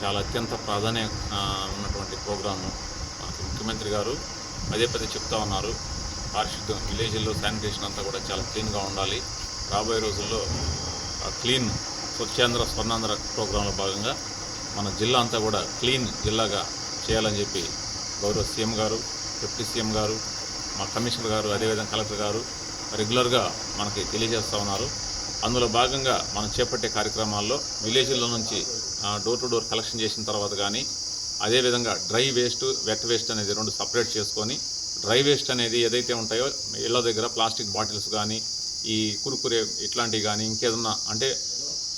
చాలా అత్యంత ప్రాధాన్య ఉన్నటువంటి ప్రోగ్రాము. ముఖ్యమంత్రి గారు పదే పదే చెప్తా ఉన్నారు. పారిశుద్ధ్యం విలేజ్లో శానిటేషన్ అంతా కూడా చాలా క్లీన్గా ఉండాలి. రాబోయే రోజుల్లో ఆ, క్లీన్ స్వచ్ఛాంధ్ర స్వర్ణాంధ్ర ప్రోగ్రాంలో భాగంగా మన జిల్లా అంతా కూడా క్లీన్ జిల్లాగా చేయాలని చెప్పి గౌరవ సీఎం గారు డిప్యూటీ సీఎం గారు మా కమిషనర్ గారు అదేవిధంగా కలెక్టర్ గారు రెగ్యులర్గా మనకి తెలియజేస్తూ ఉన్నారు. అందులో భాగంగా మనం చేపట్టే కార్యక్రమాల్లో విలేజ్ల నుంచి డోర్ టు డోర్ కలెక్షన్ చేసిన తర్వాత కానీ అదేవిధంగా డ్రై వేస్ట్ వెట్ వేస్ట్ అనేది రెండు సపరేట్ చేసుకొని డ్రై వేస్ట్ అనేది ఏదైతే ఉంటాయో ఇళ్ళ దగ్గర ప్లాస్టిక్ బాటిల్స్ కానీ ఈ కురుకురే ఇట్లాంటివి కానీ ఇంకేదన్నా అంటే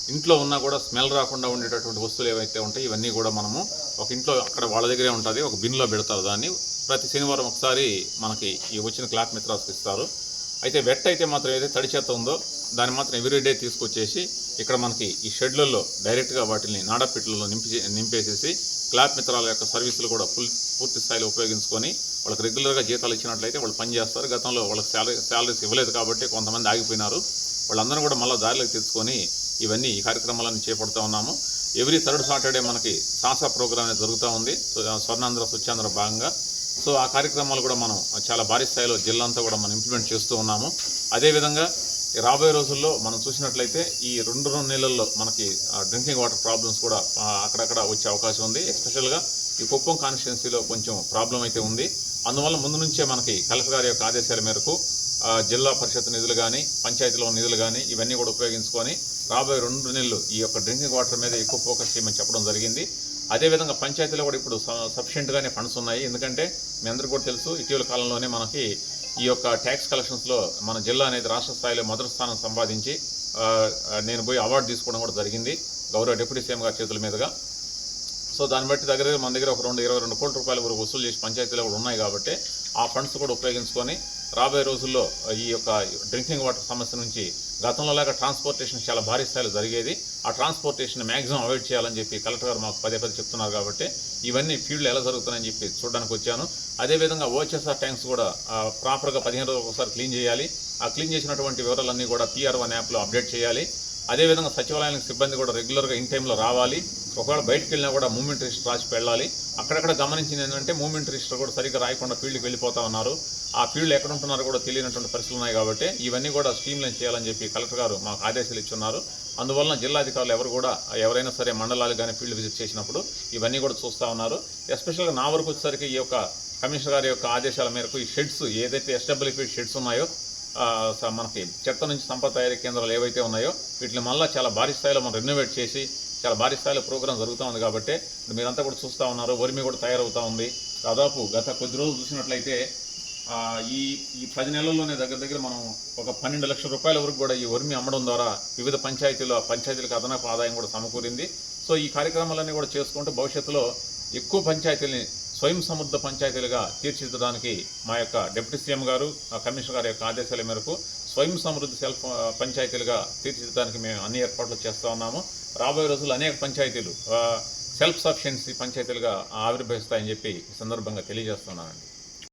ఇంట్లో ఉన్నా కూడా స్మెల్ రాకుండా ఉండేటటువంటి వస్తువులు ఏవైతే ఉంటాయి ఇవన్నీ కూడా మనము ఒక ఇంట్లో అక్కడ వాళ్ళ దగ్గరే ఉంటుంది ఒక బిన్లో పెడతారు దాన్ని. ప్రతి శనివారం ఒకసారి మనకి ఈ వచ్చిన క్లాత్ మిత్రాస్కి ఇస్తారు. అయితే వెట్ అయితే మాత్రం ఏదైతే తడి ఉందో దాన్ని మాత్రం ఎవ్రీడే తీసుకొచ్చేసి ఇక్కడ మనకి ఈ షెడ్లలో డైరెక్ట్గా వాటిని నాడపిట్లలో నింపి నింపేసేసి క్లాప్ మిత్రాల యొక్క సర్వీసులు కూడా ఫుల్ పూర్తి స్థాయిలో ఉపయోగించుకొని వాళ్ళకి రెగ్యులర్గా జీతాలు ఇచ్చినట్లయితే వాళ్ళు పనిచేస్తారు గతంలో వాళ్ళకి శాలరీ శాలరీస్ ఇవ్వలేదు కాబట్టి కొంతమంది ఆగిపోయినారు. వాళ్ళందరూ కూడా మళ్ళీ దారిలోకి తీసుకొని ఇవన్నీ ఈ కార్యక్రమాలను చేపడుతూ ఉన్నాము. ఎవ్రీ థర్డ్ సాటర్డే మనకి సాసా ప్రోగ్రామ్ అనేది జరుగుతూ ఉంది. సో- స్వర్ణాంధ్ర స్వచ్ఛాంధ్ర భాగంగా. సో ఆ కార్యక్రమాలు కూడా మనం చాలా భారీ స్థాయిలో జిల్లా అంతా కూడా మనం ఇంప్లిమెంట్ చేస్తూ ఉన్నాము. అదేవిధంగా రాబోయే రోజుల్లో మనం చూసినట్లయితే ఈ రెండు రెండు నెలల్లో మనకి డ్రింకింగ్ వాటర్ ప్రాబ్లమ్స్ కూడా అక్కడక్కడ వచ్చే అవకాశం ఉంది. ఎస్పెషల్గా ఈ కుప్పం కాన్స్టిట్యున్సీలో కొంచెం ప్రాబ్లం అయితే ఉంది. అందువల్ల ముందు నుంచే మనకి కలెక్టర్ గారి యొక్క ఆదేశాల మేరకు జిల్లా పరిషత్ నిధులు కానీ పంచాయతీలో నిధులు కానీ ఇవన్నీ కూడా ఉపయోగించుకొని రాబోయే రెండు నెలలు ఈ యొక్క డ్రింకింగ్ వాటర్ మీద ఎక్కువ ఫోకస్ చేయమని చెప్పడం జరిగింది. అదేవిధంగా పంచాయతీలో కూడా ఇప్పుడు సఫిషియెంట్గానే ఫండ్స్ ఉన్నాయి. ఎందుకంటే మీ అందరికీ కూడా తెలుసు ఇటీవల కాలంలోనే మనకి ఈ యొక్క ట్యాక్స్ కలెక్షన్స్లో మన జిల్లా అనేది రాష్ట్ర స్థాయిలో మొదటి స్థానం సంపాదించి నేను పోయి అవార్డు తీసుకోవడం కూడా జరిగింది గౌరవ డిప్యూటీ సీఎం గారి చేతుల మీదుగా. సో దాన్ని బట్టి దగ్గర దగ్గర మన దగ్గర ఒక రెండు ఇరవై రెండు కోట్ల రూపాయల వరకు వసూలు చేసి పంచాయతీలో కూడా ఉన్నాయి కాబట్టి ఆ ఫండ్స్ కూడా ఉపయోగించుకొని రాబోయే రోజుల్లో ఈ యొక్క డ్రింకింగ్ వాటర్ సమస్య నుంచి గతంలో లాగా ట్రాన్స్పోర్టేషన్ చాలా భారీ స్థాయిలో జరిగేది. ఆ ట్రాన్స్పోర్టేషన్ మ్యాక్సిమం అవాయిడ్ చేయాలని చెప్పి కలెక్టర్ గారు మాకు పదే పదే చెప్తున్నారు కాబట్టి ఇవన్నీ ఫీల్డ్లో ఎలా జరుగుతున్నాయని చెప్పి చూడడానికి వచ్చాను. అదేవిధంగా ఓహెచ్ఎస్ఆర్ ట్యాంక్స్ కూడా ప్రాపర్గా పదిహేను రోజులు ఒకసారి క్లీన్ చేయాలి. ఆ క్లీన్ చేసినటువంటి వివరాలన్నీ కూడా పిఆర్ వన్ యాప్లో అప్డేట్ చేయాలి. అదేవిధంగా సచివాలయానికి సిబ్బంది కూడా రెగ్యులర్గా ఇన్ టైంలో రావాలి. ఒకవేళ బయటకు వెళ్ళినా కూడా మూమెంట్ రిజిస్టర్ రాసి వెళ్ళాలి అక్కడక్కడ గమనించింది ఏంటంటే మూమెంట్ రిజిస్టర్ కూడా సరిగ్గా రాయకుండా ఫీల్డ్కి వెళ్ళిపోతా ఉన్నారు. ఆ ఫీల్డ్ ఎక్కడ ఉంటున్నారో కూడా తెలియనటువంటి పరిస్థితులు ఉన్నాయి కాబట్టి ఇవన్నీ కూడా స్ట్రీమ్ లైన్ చేయాలని చెప్పి కలెక్టర్ గారు మాకు ఆదేశాలు ఇచ్చున్నారు. అందువలన జిల్లా అధికారులు ఎవరు కూడా ఎవరైనా సరే మండలాలు కానీ ఫీల్డ్ విజిట్ చేసినప్పుడు ఇవన్నీ కూడా చూస్తూ ఉన్నారు. ఎస్పెషల్గా నా వరకు వచ్చేసరికి ఈ యొక్క కమిషనర్ గారి యొక్క ఆదేశాల మేరకు ఈ షెడ్స్ ఏదైతే ఎస్డబ్ల్యూపీ షెడ్స్ ఉన్నాయో మనకి చెత్త నుంచి సంపద తయారీ కేంద్రాలు ఏవైతే ఉన్నాయో వీటిని మళ్ళీ చాలా భారీ స్థాయిలో మనం రెనోవేట్ చేసి చాలా భారీ స్థాయిలో ప్రోగ్రామ్ జరుగుతూ ఉంది కాబట్టి ఇప్పుడు మీరంతా కూడా చూస్తూ ఉన్నారు వరిమి కూడా తయారవుతూ ఉంది. దాదాపు గత కొద్ది రోజులు చూసినట్లయితే ఈ ఈ పది నెలల్లోనే దగ్గర దగ్గర మనం ఒక పన్నెండు లక్షల రూపాయల వరకు కూడా ఈ వరిమి అమ్మడం ద్వారా వివిధ పంచాయతీలు పంచాయతీలకు అదనపు ఆదాయం కూడా సమకూరింది. సో ఈ కార్యక్రమాలన్నీ కూడా చేసుకుంటూ భవిష్యత్తులో ఎక్కువ పంచాయతీలని స్వయం సమృద్ధ పంచాయతీలుగా తీర్చిదిద్దడానికి మా యొక్క డిప్యూటీ సీఎం గారు ఆ కమిషనర్ గారి యొక్క ఆదేశాల మేరకు స్వయం సమృద్ధి సెల్ఫ్ పంచాయతీలుగా తీర్చిదిద్దడానికి మేము అన్ని ఏర్పాట్లు చేస్తూ ఉన్నాము. రాబోయే రోజుల్లో అనేక పంచాయతీలు సెల్ఫ్ సఫిషియన్సీ పంచాయతీలుగా ఆవిర్భవిస్తాయని చెప్పి ఈ సందర్భంగా తెలియజేస్తున్నానండి.